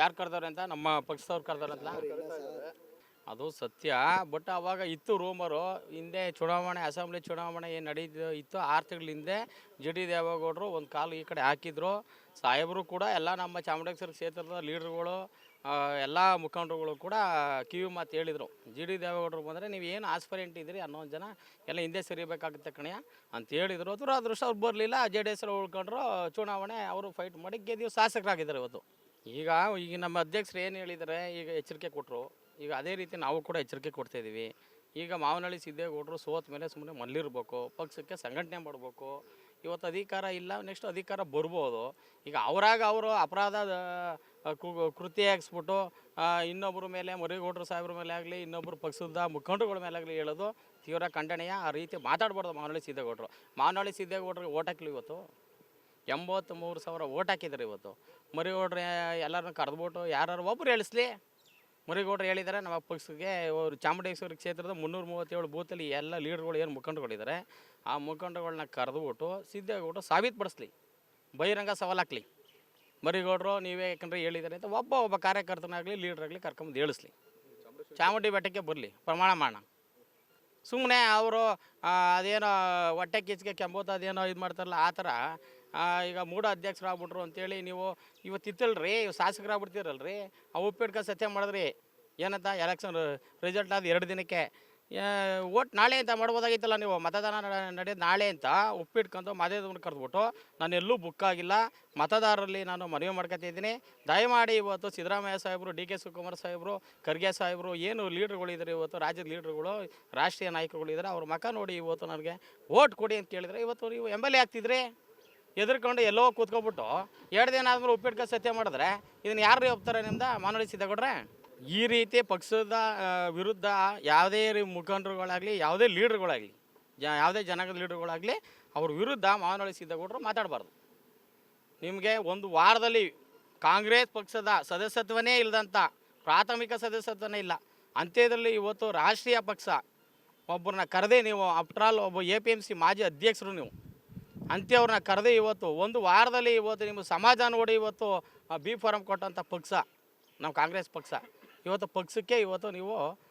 ಯಾರು ಕರೆದವ್ರೆ ಅಂತ? ನಮ್ಮ ಪಕ್ಷದವ್ರು ಕರೆದವ್ರಂತ ಅದು ಸತ್ಯ. ಬಟ್ ಅವಾಗ ಇತ್ತು ರೂಮರು. ಹಿಂದೆ ಚುನಾವಣೆ, ಅಸೆಂಬ್ಲಿ ಚುನಾವಣೆ ಏನು ನಡೀತು ಇತ್ತು ಆರು ತಿಂಗಳ ಹಿಂದೆ ಜಿ ಡಿ ದೇವೇಗೌಡರು ಒಂದು ಕಾಲು ಈ ಕಡೆ ಹಾಕಿದ್ರು. ಸಾಹೇಬರು ಕೂಡ ಎಲ್ಲ ನಮ್ಮ ಚಾಮುಂಡೇಶ್ವರ ಕ್ಷೇತ್ರದ ಲೀಡರ್ಗಳು ಎಲ್ಲ ಮುಖಂಡರುಗಳು ಕೂಡ ಕಿವಿ ಮಾತು ಹೇಳಿದರು. ಜಿ ಡಿ ದೇವೇಗೌಡರು ಬಂದರೆ ನೀವು ಏನು ಆಸ್ಪರೆಂಟ್ ಇದ್ದೀರಿ ಅನ್ನೋ ಜನ ಎಲ್ಲ ಹಿಂದೆ ಸರಿಬೇಕಾಗುತ್ತೆ ಕಣ್ಯ ಅಂತ ಹೇಳಿದರು. ಅದರ ಅದೃಷ್ಟ ಅವ್ರು ಬರಲಿಲ್ಲ. ಜೆ ಡಿ ಎಸ್ ಉಳ್ಕೊಂಡ್ರು. ಚುನಾವಣೆ ಅವರು ಫೈಟ್ ಮಾಡಿ ಗೆದ್ದು ಶಾಸಕರಾಗಿದ್ದಾರೆ ಇವತ್ತು. ಈಗ ಈಗ ನಮ್ಮ ಅಧ್ಯಕ್ಷರು ಏನು ಹೇಳಿದರೆ ಈಗ ಎಚ್ಚರಿಕೆ ಕೊಟ್ಟರು ಈಗ ಅದೇ ರೀತಿ ನಾವು ಕೂಡ ಎಚ್ಚರಿಕೆ ಕೊಡ್ತಾ ಇದ್ದೀವಿ ಈಗ ಮಾವನಹಳ್ಳಿ ಸಿದ್ದೇಗೌಡರು ಸೋತ ಮೇಲೆ ಸುಮ್ಮನೆ ಮಲ್ಲಿರಬೇಕು ಪಕ್ಷಕ್ಕೆ ಸಂಘಟನೆ ಮಾಡಬೇಕು. ಇವತ್ತು ಅಧಿಕಾರ ಇಲ್ಲ ನೆಕ್ಸ್ಟ್ ಅಧಿಕಾರ ಬರ್ಬೋದು. ಈಗ ಅವರಾಗ ಅವರು ಅಪರಾಧ ಆ, ಕು- ಕೃತ್ಯ ಹಾಕ್ಸ್ಬಿಟ್ಟು ಇನ್ನೊಬ್ಬರ ಮೇಲೆ ಮರಿಗೌಡರು ಸಾಹೇಬ್ರ ಮೇಲೆ ಆಗಲಿ ಇನ್ನೊಬ್ಬರು ಪಕ್ಷದ ಮುಖಂಡರುಗಳ ಮೇಲೆ ಆಗಲಿ ಹೇಳೋದು ತೀವ್ರ ಖಂಡನೆಯ ಆ ರೀತಿ ಮಾತಾಡ್ಬಾರ್ದು ಮಾವನಹಳ್ಳಿ ಸಿದ್ದೇಗೌಡರು. ಮಾವನಹಳ್ಳಿ ಸಿದ್ದೇಗೌಡರಿಗೆ ಓಟ್ ಹಾಕ್ಲಿ ಇವತ್ತು? ಎಂಬತ್ತು ಮೂರು ಸಾವಿರ ಓಟ್ ಹಾಕಿದ್ದಾರೆ ಇವತ್ತು. ಮರಿಗೌಡ್ರು ಎಲ್ಲರನ್ನ ಕರೆದ್ಬಿಟ್ಟು ಯಾರು ಒಬ್ರು ಹೇಳಿಸ್ಲಿ. ಮರಿಗೌಡ್ರು ಹೇಳಿದ್ದಾರೆ, ನಮ್ಮ ಪಕ್ಷಕ್ಕೆ ಅವರು ಚಾಮುಂಡೇಶ್ವರಿ ಕ್ಷೇತ್ರದ ಮುನ್ನೂರ ಮೂವತ್ತೇಳು ಬೂತಲ್ಲಿ ಎಲ್ಲ ಲೀಡರ್ಗಳು ಏನು ಮುಖಂಡರುಗಳಿದ್ದಾರೆ, ಆ ಮುಖಂಡಗಳನ್ನ ಕರೆದುಬಿಟ್ಟು ಸಾಬೀತು ಸಾಬೀತುಪಡಿಸ್ಲಿ. ಬಹಿರಂಗ ಸವಾಲು ಹಾಕ್ಲಿ. ಮರಿಗೌಡರು ನೀವೇ ಯಾಕಂದ್ರೆ ಹೇಳಿದ್ದಾರೆ ಅಂತ ಒಬ್ಬ ಒಬ್ಬ ಕಾರ್ಯಕರ್ತನಾಗಲಿ, ಲೀಡ್ರಾಗಲಿ ಕರ್ಕೊಂಬಂದು ಹೇಳಿಸ್ಲಿ. ಚಾಮುಂಡಿ ಬೆಟ್ಟಕ್ಕೆ ಬರಲಿ, ಪ್ರಮಾಣ ಮಾಡ. ಸುಮ್ಮನೆ ಅವರು ಅದೇನೋ ಹೊಟ್ಟೆ ಕಿಚ್ಗೆ ಕೆಂಬೋತ ಅದೇನೋ ಇದು ಮಾಡ್ತಾರಲ್ಲ ಆ ಥರ ಈಗ ಮೂಡ ಅಧ್ಯಕ್ಷರಾಗ್ಬಿಟ್ರು ಅಂತೇಳಿ ನೀವು ಇವತ್ತು ಇತ್ತಲ್ರಿ? ಶಾಸಕರಾಗ್ಬಿಡ್ತೀರಲ್ರಿ? ಆ ಉಪ್ಪಿಟ್ಕ ಸತ್ಯ ಮಾಡಿದ್ರಿ. ಏನಂತ ಎಲೆಕ್ಷನ್ ರಿಸಲ್ಟ್ ಆದ ಎರಡು ದಿನಕ್ಕೆ. ಓಟ್ ನಾಳೆ ಅಂತ ಮಾಡ್ಬೋದಾಗಿತ್ತಲ್ಲ ನೀವು? ಮತದಾನ ನಡೆ- ನಡೆಯೋದು ನಾಳೆ ಅಂತ ಉಪ್ಪಿಟ್ಕೊಂಡು ಮಾದೇವನ್ನ ಕರೆದ್ಬಿಟ್ಟು ನಾನು ಎಲ್ಲೂ ಬುಕ್ ಆಗಿಲ್ಲ. ಮತದಾರರಲ್ಲಿ ನಾನು ಮನವಿ ಮಾಡ್ಕೊತಿದ್ದೀನಿ ದಯಮಾಡಿ ಇವತ್ತು ಸಿದ್ದರಾಮಯ್ಯ ಸಾಹೇಬರು, ಡಿ ಕೆ ಶಿವಕುಮಾರ್ ಸಾಹೇಬರು, ಖರ್ಗೆ ಸಾಹೇಬರು, ಏನು ಲೀಡ್ರ್ಗಳಿದ್ದಾರೆ ಇವತ್ತು? ರಾಜ್ಯದ ಲೀಡ್ರ್ಗಳು, ರಾಷ್ಟ್ರೀಯ ನಾಯಕರುಗಳಿದ್ದಾರೆ ಅವ್ರ ಮಕ ನೋಡಿ ಇವತ್ತು ನನಗೆ ಓಟ್ ಕೊಡಿ ಅಂತ ಕೇಳಿದರೆ ಇವತ್ತು ನೀವು ಎಂ ಎಲ್ ಎ ಆಗ್ತಿದ್ರಿ? ಎದುರ್ಕೊಂಡು ಎಲ್ಲೋ ಕೂತ್ಕೊಬಿಟ್ಟು ಎರಡು ದಿನ ಆದ್ಮೇಲೆ ಉಪ್ಪಿಟ್ಕ ಸತ್ಯ ಮಾಡಿದ್ರೆ ಇದನ್ನು ಯಾರು ಒಪ್ತಾರೆ ನಿಮ್ದ? ಮಾನವಳಿ ಸಿದ್ದಗೌಡ್ರೆ ಈ ರೀತಿ ಪಕ್ಷದ ವಿರುದ್ಧ ಯಾವುದೇ ಮುಖಂಡರುಗಳಾಗಲಿ, ಯಾವುದೇ ಲೀಡರ್ಗಳಾಗಲಿ, ಜ, ಯಾವುದೇ ಜನಾಂಗದ ಲೀಡರ್ಗಳಾಗಲಿ ಅವ್ರ ವಿರುದ್ಧ ಮಾನವಳಿ ಸಿದ್ದಗೌಡರು ಮಾತಾಡಬಾರ್ದು. ನಿಮಗೆ ಒಂದು ವಾರದಲ್ಲಿ ಕಾಂಗ್ರೆಸ್ ಪಕ್ಷದ ಸದಸ್ಯತ್ವನೇ ಇಲ್ಲದಂಥ ಪ್ರಾಥಮಿಕ ಸದಸ್ಯತ್ವನೇ ಇಲ್ಲ, ಅಂತ್ಯದಲ್ಲಿ ಇವತ್ತು ರಾಷ್ಟ್ರೀಯ ಪಕ್ಷ ಒಬ್ಬರನ್ನ ಕರೆದೇ ನೀವು, ಆಫ್ಟರ್ ಆಲ್ ಒಬ್ಬ ಎ ಪಿ ಎಂ ಸಿ ಮಾಜಿ ಅಧ್ಯಕ್ಷರು ನೀವು. ಅಂತ್ಯವ್ರನ್ನ ಕರೆದೇ ಇವತ್ತು. ಒಂದು ವಾರದಲ್ಲಿ ಇವತ್ತು ನಿಮ್ಮ ಸಮಾಜ ನೋಡಿ ಇವತ್ತು ಬಿ ಫಾರಂ ಕೊಟ್ಟಂಥ ಪಕ್ಷ ನಮ್ಮ ಕಾಂಗ್ರೆಸ್ ಪಕ್ಷ. ಇವತ್ತು ಪಕ್ಷಕ್ಕೆ ಇವತ್ತು ನೀವು